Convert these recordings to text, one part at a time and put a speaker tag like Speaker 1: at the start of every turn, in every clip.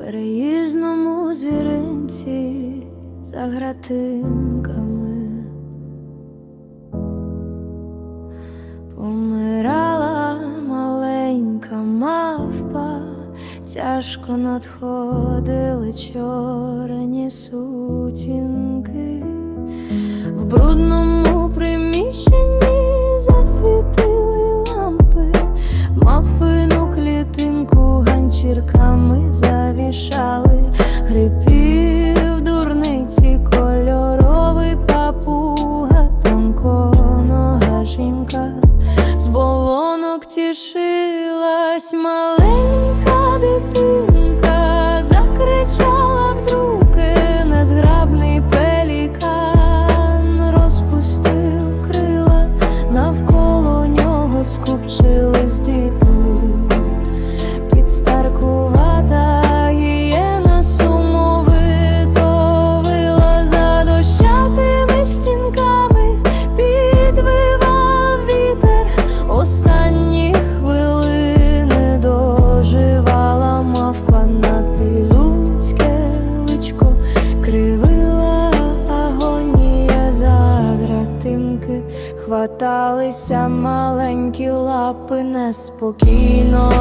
Speaker 1: переїзному звіринці за гратинками помирала маленька мавпа, тяжко надходили чорні сутінки в брудному. Завішали, грипів дурниці кольоровий папуга, тонконога жінка. З болонок тішилась маленька дитинка, закричала вдруги незграбний пелікан, розпустив крила, навколо нього скупчились діти. Гратинки, хваталися маленькі лапи неспокійно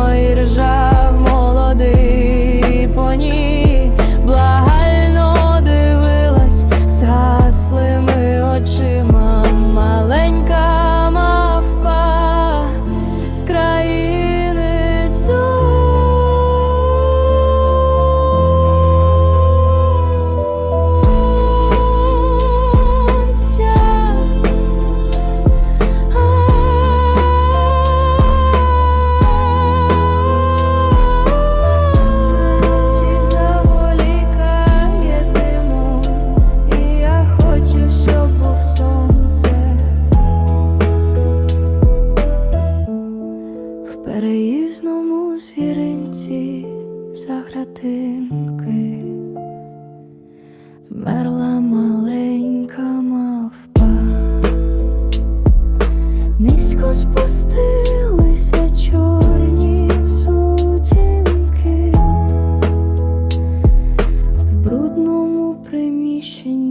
Speaker 1: переїзному звіринці за гратинки вмерла маленька мавпа, низько спустилися чорні сутінки в брудному приміщенні.